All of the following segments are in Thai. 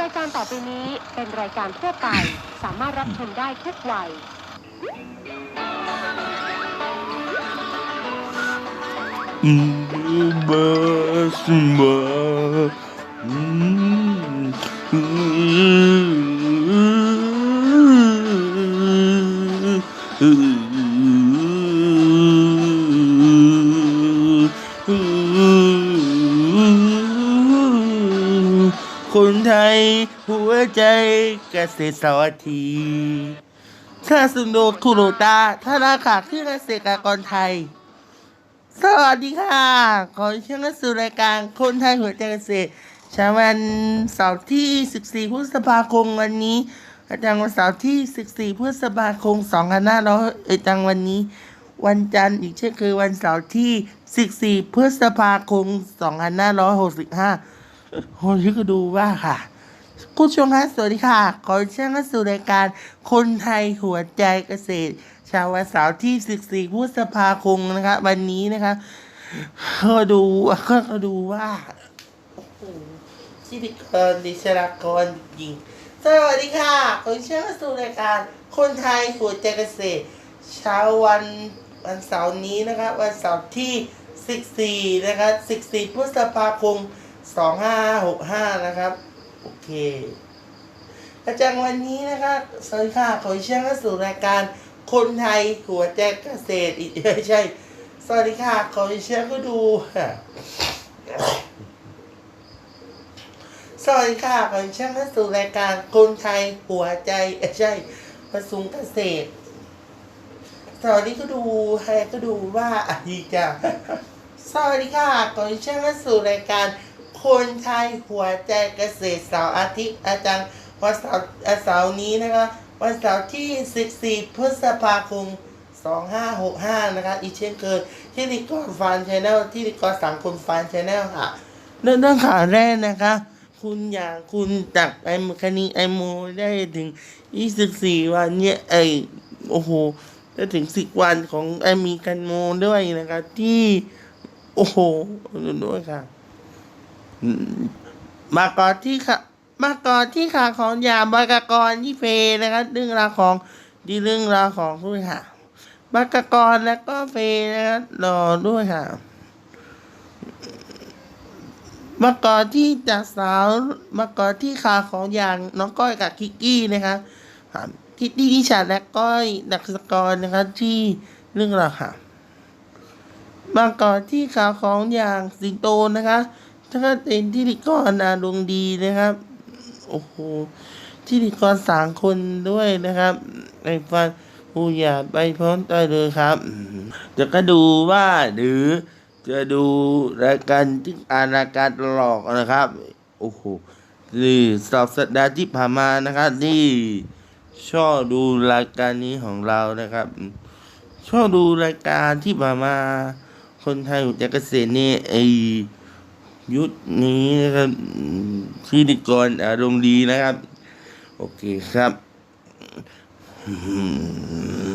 รายการต่อไปนี้เป็นรายการทั่วไป สามารถรับชมได้ทุกวัยเบ คนไทย หัวใจเกษตรสวัสดีถ้าสุนโดคุโรตาธนาคารที่เกษตรกรไทย สวัสดีค่ะ ขอเชิญเข้าสู่รายการคนไทยหัวใจเกษตรเช้าวันเสาร์ที่ 14 พฤษภาคมวันนี้ อาจารย์วันเสาร์ที่ 14พฤษภาคม2500อาจารย์วันนี้ วันจันทร์อีกเช่นเคยวันเสาร์ที่ 14พฤษภาคม2565โอ้ยก็ดูว่าค่ะ คุณผู้ชมคะสวัสดีค่ะ ขอเชิญเข้าสู่รายการคนไทยหัวใจเกษตรชาววันเสาร์ที่ 14พฤษภาคมนะคะวันนี้นะคะก็ดูก็ดูว่าโอ้โหชิติกรดิชรากรจริง สวัสดีค่ะขอเชิญเข้าสู่รายการ คนไทยหัวใจเกษตร เช้าวันวันเสาร์นี้นะคะ วันเสาร์ที่ 14 นะคะ 14 พฤษภาคม 2565 นะครับ โอเคอาจารย์วันนี้นะคะสวัสดีค่ะขอเชิญเข้าสู่รายการคนไทยหัวใจเกษตรอีกไม่ใช่ สวัสดีค่ะขอเชิญก็ดูค่ะ สวัสดีค่ะขอเชิญเข้าสู่รายการคนไทยหัวใจใช่ประสุงเกษตรสวัสดีก็ดูใครก็ดูว่าอะดีจ้ะสวัสดีค่ะขอเชิญเข้าสู่รายการคนไทยหัวใจเกษตรเสาร์อาทิตย์อาจารย์วันเสาร์อะเสาร์นี้นะคะ วันเสาร์ที่ 14 พฤษภาคม 2565 นะคะ อีกเช่นเคยที่ดิกรฟานชาแนลที่ดิกรสังคมฟานชาแนลค่ะ เรื่องข่าวแรกนะคะ คุณอย่างคุณจากไอมคณิงไอโมได้ถึง 24 วันเนี่ยไอโอ้โหได้ถึง 10 วันของไอมีกันโมด้วยนะคะที่โอ้โหด้วยค่ะ มาก่อนที่ค่ะ มาก่อนที่ขาของยามบากกรที่เพนะครับเรื่องราวของดีเรื่องราวของด้วยค่ะบากกรแล้วก็เพนะครับรอด้วยค่ะ มาก่อนที่จาสาวมาก่อนที่ขาของอย่างน้องก้อยกับคิกกี้นะคะค่ะคิตตี้นิชาและก้อยดักสกรนะคะที่เรื่องราวค่ะบาก่อนที่ขาของอย่างสิงโตนะคะถ้าก็เป็นที่ดิกรอาดวงดีนะครับโอ้โหที่ดิกรสามคนด้วยนะครับไอ้ฟันผู้หยาดไปพร้อมได้เลยครับอืมจะก็ดูว่าหรือ จะดูรายการที่อานรายการตลอกนะครับ โอ้โหนี่สอบสัปดาห์ที่ผ่านมานะครับที่ชอบดูรายการนี้ของเรานะครับ ชอบดูรายการที่ผ่านมา คนไทยหัวใจเกษตรนี่ไอยุคนี้นะครับพิธีกรอารมณ์ดีนะครับ โอเคครับอืม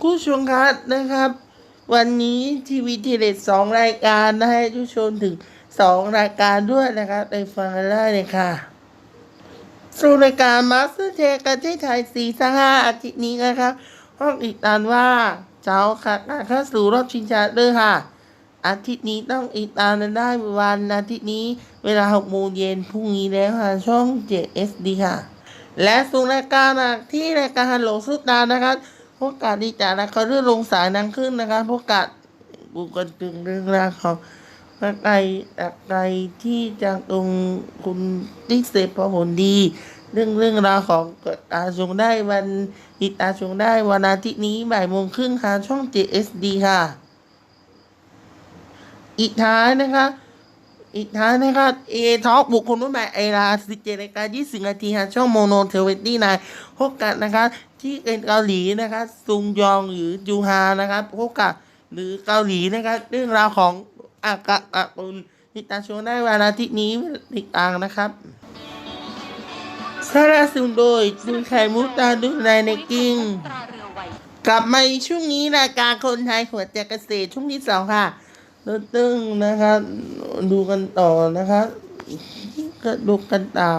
ผู้ชมครับนะครับ วันนี้ทีวีทีเด็ดสองรายการนะให้ผู้ชมถึงสองรายการด้วยนะครับไปฟังกันได้เลยค่ะสู่รายการมาสเตอร์เทกันที่ไทยสีสังห้าอาทิตย์นี้นะครับห้องอีกตานว่าเจ้าค่ะการเข้าสู่รอบชิงชนะเลิศค่ะอาทิตย์นี้ต้องอีกตามกันได้วันอาทิตย์นี้เวลาหกโมงเย็นพรุ่งนี้แล้วค่ะช่อง JSD ค่ะ และสู่รายการที่รายการฮัลโหลสุดตานะครับ พวกกาดีจ่าและเขาเรื่องลงสายนังขึ้นนะครับพวกกาบุกันถึงเรื่องราวของอะไรอะไรที่จากตรงคุณติเสพพอผลดี เรื่องเรื่องราวของตาชงได้วันอิตาชงได้วันอาทิตย์นี้บ่ายโมงครึ่งทางช่อง JSD ค่ะ อีกท้ายนะคะ อีกท้ายนะคะเอท็อกบุคคลรุ่นใหม่ไอราสิเจรายการยี่สิบนาทีฮะช่องโมโนเทเวนตี้นายพบกันนะคะที่เป็นเกาหลีนะคะซุงยองหรือจูฮานะคะพบกับหรือเกาหลีนะคะเรื่องราวของอากาศอาปุนนิตาโชว์ได้วันอาทิตย์นี้ติดตามนะครับสนับสนุนโดยดูไข่มุกตาดูนายในกิ้งกลับมาช่วงนี้รายการคนไทยหัวใจเกษตรช่วงที่สองค่ะตึ้งนะครับ ดูกันต่อนะครับก็ดูกันต่อ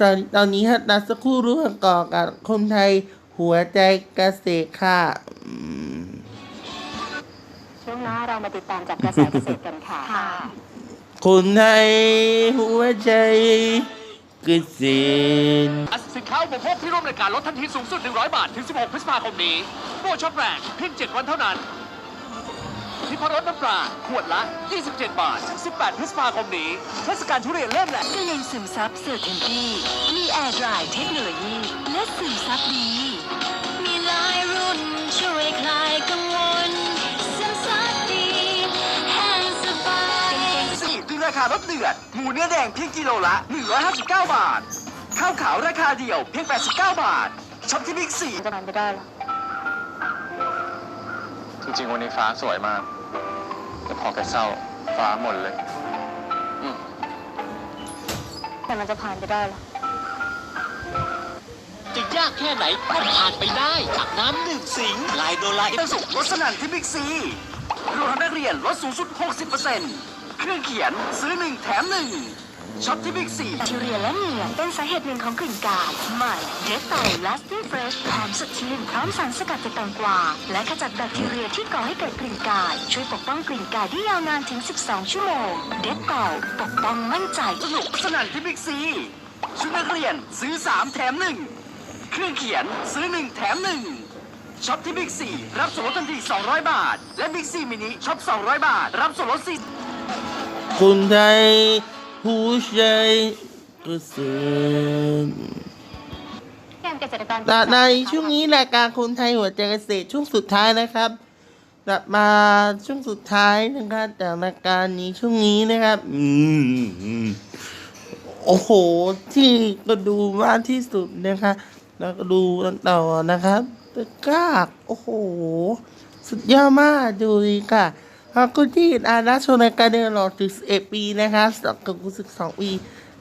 ตอนตอนนี้ครับนัดสักครู่รู้กันก่อนกับคนไทยหัวใจเกษตรค่ะอืมช่วงหน้าเรามาติดตามจากกระแสเกษตรกันค่ะ คนไทยหัวใจเกษตรสินค้าอุปโภคที่ร่วมรายการลดทันทีสูงสุด 100 บาท ถึง 16 พฤษภาคมนี้โปรช็อปแรงเพียง 7 วันเท่านั้น ที่พรสน้ำปลาขวดละ 27 บาทถึง18 พฤษภาคมนี้เทศกาลทุเรียนเริ่มแล้วก็ยังซึมซับเซอร์เทนตี้มีแอร์ดรายเทคโนโลยีและซึมซับดี มีหลายรุ่นช่วยคลายกังวลซึมซับดีแห้งสบายสี่ดึงราคาลดเดือด หมูเนื้อแดงเพียงกิโลละ 159 บาท ข้าวขาวราคาเดียวเพียง 89 บาทช็อปที่บิ๊กซีจะนอนไม่ได้หรอจริงๆ วันนี้ฟ้าสวยมาก แต่พอแกเศร้าฟ้าหมดเลยอืมแต่มันจะผ่านไปได้หรอ จะยากแค่ไหนก็ผ่านไปได้ จากน้ำหนึ่งสิงลายโดลายเอสุลดสนั่นที่บิ๊กซีรวมทั้งนักเรียนลดสูงสุด 60%เครื่องเขียนซื้อหนึ่งแถมหนึ่ง ช็อปที่บิ๊กซีแบคทีเรียและเหงื่อเป็นสาเหตุหนึ่งของกลิ่นกายใหม่เดสโต Lasting Fresh หอมสดชื่นพร้อมสารสกัดจากแตงกวาและขจัดแบคทีเรียที่ก่อให้เกิดกลิ่นกาย ช่วยปกป้องกลิ่นกายได้ยาวนานถึง 12 ชั่วโมงเดสโตปกป้องมั่นใจสนุกสนั่นที่บิ๊กซีชุดนักเรียนซื้อ 3 แถม 1 เครื่องเขียนซื้อ 1 แถม 1ช็อปที่บิ๊กซีรับส่วนลดทันที 200 บาท และบิ๊กซีมินิช็อป 200 บาท รับส่วนลด4คนไทย หัวใจเกษตรแกมเกษตรกรแต่ในช่วงนี้รายการคนไทยหัวใจเกษตรช่วงสุดท้ายนะครับกลับมาช่วงสุดท้ายนะครับจากรายการนี้ช่วงนี้นะครับ อืมโอ้โห ที่ก็ดูมากที่สุดนะคะแล้วก็ดูกันต่อนะครับตะกร้าโอ้โห สุดยอดมากดูดีค่ะ ขอบคุณที่อารักชมรายการเดินหลอดถึง11ปีนะคะสักกับกุศึกสองปี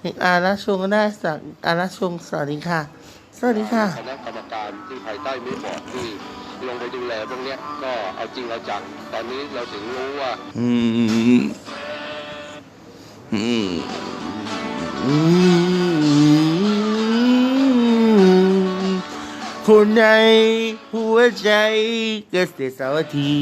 ถึงอารักชมก็ได้สักอารักชมสวัสดีค่ะ สวัสดีค่ะคณะกรรมการที่ภายใต้มิบอร์ดที่ลงไปดูแลพวกเนี้ยก็เอาจริงเอาจังตอนนี้เราถึงรู้ว่า อืม อืม อืม คนในหัวใจเกษตรสวัสดี